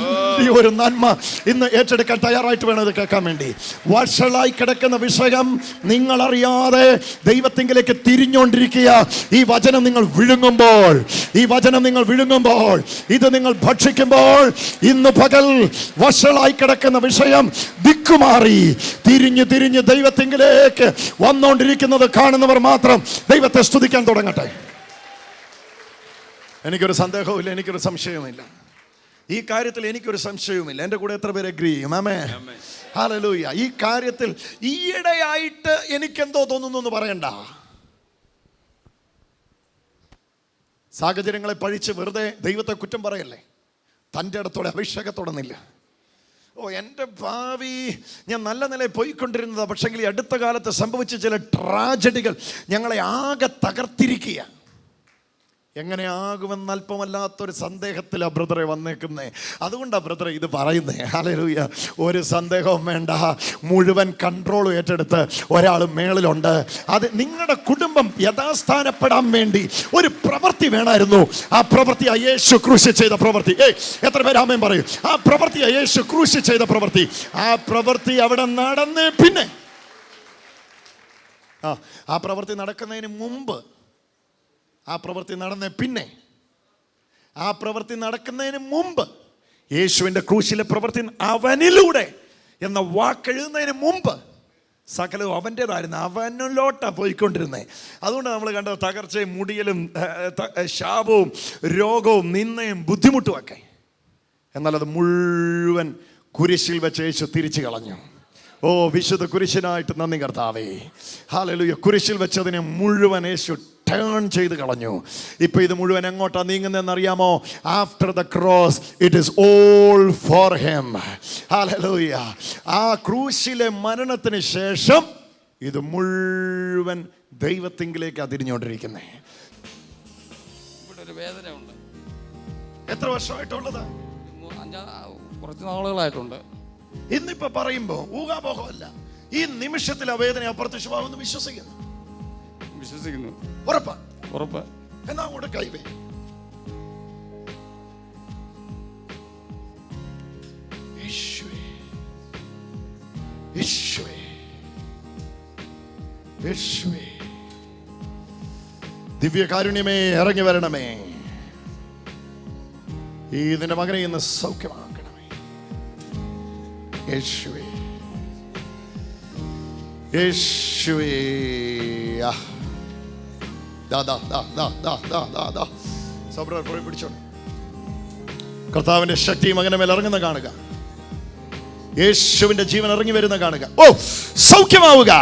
ഒരു നന്മ ഇന്ന് ഏറ്റെടുക്കാൻ തയ്യാറായിട്ട് വേണം ഇത് കേൾക്കാൻ വേണ്ടി. വഷളായി കിടക്കുന്ന വിഷയം നിങ്ങൾ അറിയാതെ ദൈവത്തിങ്കിലേക്ക് തിരിഞ്ഞുകൊണ്ടിരിക്കുക ഈ വചനം നിങ്ങൾ വിഴുങ്ങുമ്പോൾ ഈ വചനം നിങ്ങൾ വിഴുങ്ങുമ്പോൾ ഇത് നിങ്ങൾ ഭക്ഷിക്കുമ്പോൾ ഇന്ന് പകൽ വഷളായി കിടക്കുന്ന വിഷയം ദിക്കുമാറി. തിരിഞ്ഞു തിരിഞ്ഞ് ദൈവത്തിങ്കിലേക്ക് വന്നുകൊണ്ടിരിക്കുന്നത് കാണുന്നവർ മാത്രം ദൈവത്തെ സ്തുതിക്കാൻ തുടങ്ങട്ടെ. എനിക്കൊരു സന്ദേഹവുമില്ല എനിക്കൊരു സംശയവുമില്ല. ഈ കാര്യത്തിൽ എനിക്കൊരു സംശയവുമില്ല. എന്റെ കൂടെ എത്ര പേര് അഗ്രി ചെയ്യും? ആമേ ഹാലലൂയ ഈ കാര്യത്തിൽ ഈയിടെയായിട്ട് എനിക്കെന്തോ തോന്നുന്നു എന്ന് പറയണ്ട. സാഹചര്യങ്ങളെ പഴിച്ച് വെറുതെ ദൈവത്തെ കുറ്റം പറയല്ലേ? തന്റെ ഇടത്തോടെ അഭിഷേകത്തോടെ നില്ല. ഓ എന്റെ ഭാവി ഞാൻ നല്ല നിലയിൽ പോയിക്കൊണ്ടിരുന്നത്. പക്ഷെങ്കിൽ ഈ അടുത്ത കാലത്ത് സംഭവിച്ച ചില ട്രാജഡികൾ ഞങ്ങളെ ആകെ തകർത്തിരിക്കുക എങ്ങനെയാകുമെന്ന് അല്പമല്ലാത്തൊരു സന്ദേഹത്തിലാണ് ബ്രദറെ വന്നേക്കുന്നേ. അതുകൊണ്ടാണ് ബ്രദറെ ഇത് പറയുന്നേ. അലരൂയ ഒരു സന്ദേഹവും വേണ്ട. മുഴുവൻ കൺട്രോൾ ഏറ്റെടുത്ത് ഒരാൾ മേളിലുണ്ട്. അത് നിങ്ങളുടെ കുടുംബം യഥാസ്ഥാനപ്പെടാൻ വേണ്ടി ഒരു പ്രവൃത്തി വേണമായിരുന്നു ആ പ്രവൃത്തി യേശു ക്രൂശി ചെയ്ത പ്രവൃത്തി. ഏയ് എത്ര പേര് ആമേൻ പറയും. ആ പ്രവൃത്തി യേശു ക്രൂശി ചെയ്ത പ്രവൃത്തി. ആ പ്രവൃത്തി അവിടെ നടന്നേ പിന്നെ. ആ ആ പ്രവൃത്തി നടക്കുന്നതിന് മുമ്പ് ആ പ്രവൃത്തി നടന്ന പിന്നെ. ആ പ്രവൃത്തി നടക്കുന്നതിന് മുമ്പ് യേശുവിന്റെ ക്രൂശിലെ പ്രവൃത്തി അവനിലൂടെ എന്ന വാക്കെഴുതുന്നതിന് മുമ്പ് സകലവും അവന്റേതായിരുന്നു. അവനിലോട്ടാണ് പോയിക്കൊണ്ടിരുന്നത് അതുകൊണ്ട് നമ്മൾ കണ്ട തകർച്ചയും മുടിയലും ശാപവും രോഗവും നിന്നയും ബുദ്ധിമുട്ടുമൊക്കെ എന്നാൽ അത് മുഴുവൻ കുരിശിൽ വെച്ച് യേശു തിരിച്ചു കളഞ്ഞു. ഓ വിശുദ്ധ കുരിശിനായിട്ട് നന്ദി കർത്താവേ. ഹാലലുയ. കുരിശിൽ വെച്ചതിനെ മുഴുവൻ യേശു ടേൺ ചെയ്ത് കളഞ്ഞു. ഇപ്പൊ ഇത് മുഴുവൻ എങ്ങോട്ടാ നീങ്ങുന്നതെന്ന് അറിയാമോ after the cross it is all for him hallelujah ആ ക്രൂശിലെ മരണത്തിന് ശേഷം ഇത് മുഴുവൻ ദൈവത്തിങ്കിലേക്ക് അതിരിഞ്ഞുകൊണ്ടിരിക്കുന്നേ. ഇവിടെ ഒരു ഉണ്ട് എത്ര വർഷമായിട്ടുള്ളത്? കുറച്ച് നാളുകളായിട്ടുണ്ട്. ഇന്നിപ്പോ പറയുമ്പോ ഊഹാപോഹമല്ല. ഈ നിമിഷത്തിൽ ആ വേദന അപ്രത്യക്ഷമാകുമെന്ന് വിശ്വസിക്കുന്നു. വിശ്വസിക്കുന്നു. ഉറപ്പാ. ഉറപ്പ്. എന്നാ അങ്ങോട്ട് കൈവേ. ദിവ്യകാരുണ്യമേ ഇറങ്ങി വരണമേ. ഈ നിന്റെ മകനെ ഇന്ന് സൗഖ്യമാക്കണമേ. യേശുവേ. യേശുവേ. പിടിച്ചോണം കർത്താവിന്റെ ശക്തിയും അങ്ങനെ മേൽ ഇറങ്ങുന്ന കാണുക. യേശുവിന്റെ ജീവൻ ഇറങ്ങി വരുന്ന കാണുക. ഓ സൗഖ്യമാവുക.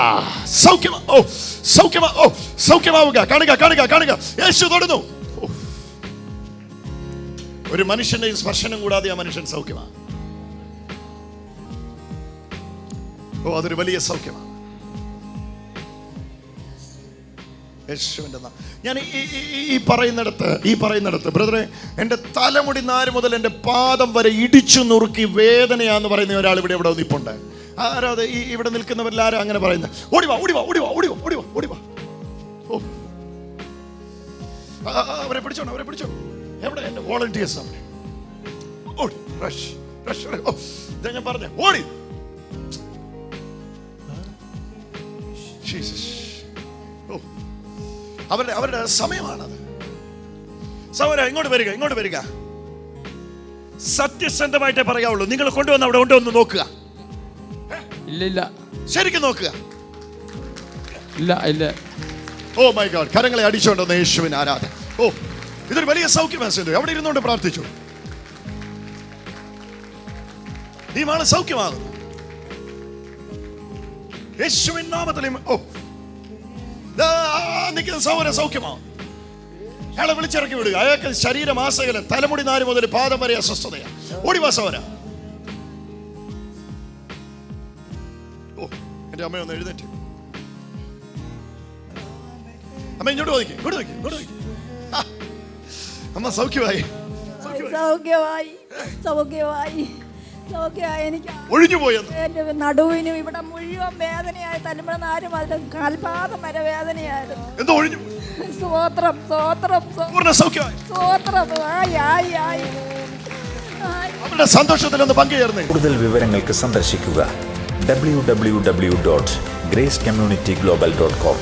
സൗഖ്യമാ ഓ സൗഖ്യമാ ഓ സൗഖ്യമാവുക. കാണുക കാണുക കാണുക. യേശു തൊടുന്നു. ഒരു മനുഷ്യന്റെ സ്പർശനം കൂടാതെ ആ മനുഷ്യൻ സൗഖ്യമാണ് ഓ അതൊരു വലിയ സൗഖ്യമാണ് യേശുവിന്റെ നാം ഞാൻ ഈ- ഈ- പറയുന്നിടത്ത് ഈ പറയുന്നിടത്ത് ബ്രദറെ എന്റെ തലമുടി നാല് മുതൽ എന്റെ പാദം വരെ ഇടിച്ചു നുറുക്കി വേദനയാന്ന് പറയുന്ന ഒരാൾ ഇവിടെ ഇവിടെ നിൽപ്പുണ്ട് ആരാ അത് ഈ ഇവിടെ നിൽക്കുന്നവരെല്ലാരും അങ്ങനെ പറയുന്നത്? ഓടിവാ ഓടിവാ ഓടിവാ ഓടിവാ ഓടിവാ ഓടിവാ ഓ. അവരെ പിടിച്ചോണം അവരെ പിടിച്ചോ. എവിടെ? എന്റെ വോളണ്ടിയേഴ്സ് അവിടെ. ഓടി റഷ് റഷ് ഓ ഞാൻ പറഞ്ഞ. ഓടി. ജീസസ്. അവരുടെ അവരുടെ സമയമാണത് സൗര ഇങ്ങോട്ട് വരിക ഇങ്ങോട്ട് വരിക. സത്യസന്ധമായിട്ടേ പറയാവുള്ളൂ. നിങ്ങൾ കൊണ്ടുവന്ന് അവിടെ കൊണ്ടുവന്ന് നോക്കുക. ഇല്ല ഇല്ല. ശരിക്കും നോക്കുക. ഇല്ല ഇല്ല. ഓ മൈ ഗോഡ് കരങ്ങളെ അടിച്ചുകൊണ്ടെന്ന് യേശുവിന് ആരാധന. ഓ ഇതൊരു വലിയ സൗഖ്യമാസം അവിടെ ഇരുന്നുകൊണ്ട് പ്രാർത്ഥിച്ചു. ഈ മാൾ സൗഖ്യമാകുന്നു യേശുവിൻ നാമത്തിലും ഓ ദാ നിൽക്കുന്ന സൗകര്യം സൗഖ്യമാ. അയാളെ വിളിച്ചിറക്കി വിടുക. അയാൾക്ക് ശരീരം ആസകലം തലമുടി നാല് മുതൽ പാദം വരെ അസ്വസ്ഥതയാണ് ഓടിവാ സൗര. ഓ എന്റെ ഒന്ന് എഴുന്നേറ്റ്. അമ്മ ഇങ്ങോട്ട് നോക്കി ഇങ്ങോട്ട് നോക്കി ഇങ്ങോട്ട് നോക്കി അമ്മ സൗഖ്യമായി. സൗഖ്യമായി. സൗഖ്യമായി. എനിക്ക് നടുവിനും ഇവിടെ മുഴുവൻ വേദനയായി തലമുറ അതിന്റെ കാൽപാദം വരെ വേദനയായിരുന്നു. എന്തോ ഒഴിഞ്ഞു. സ്തോത്രം സ്തോത്രം സ്തോത്രം. ആയി ആയി ആയി. ആയി അവരുടെ സന്തോഷത്തിൽ ഒന്ന് പങ്കുചേർന്നേ. കൂടുതൽ വിവരങ്ങൾക്ക് സന്ദർശിക്കുക W W W dot grace community global dot com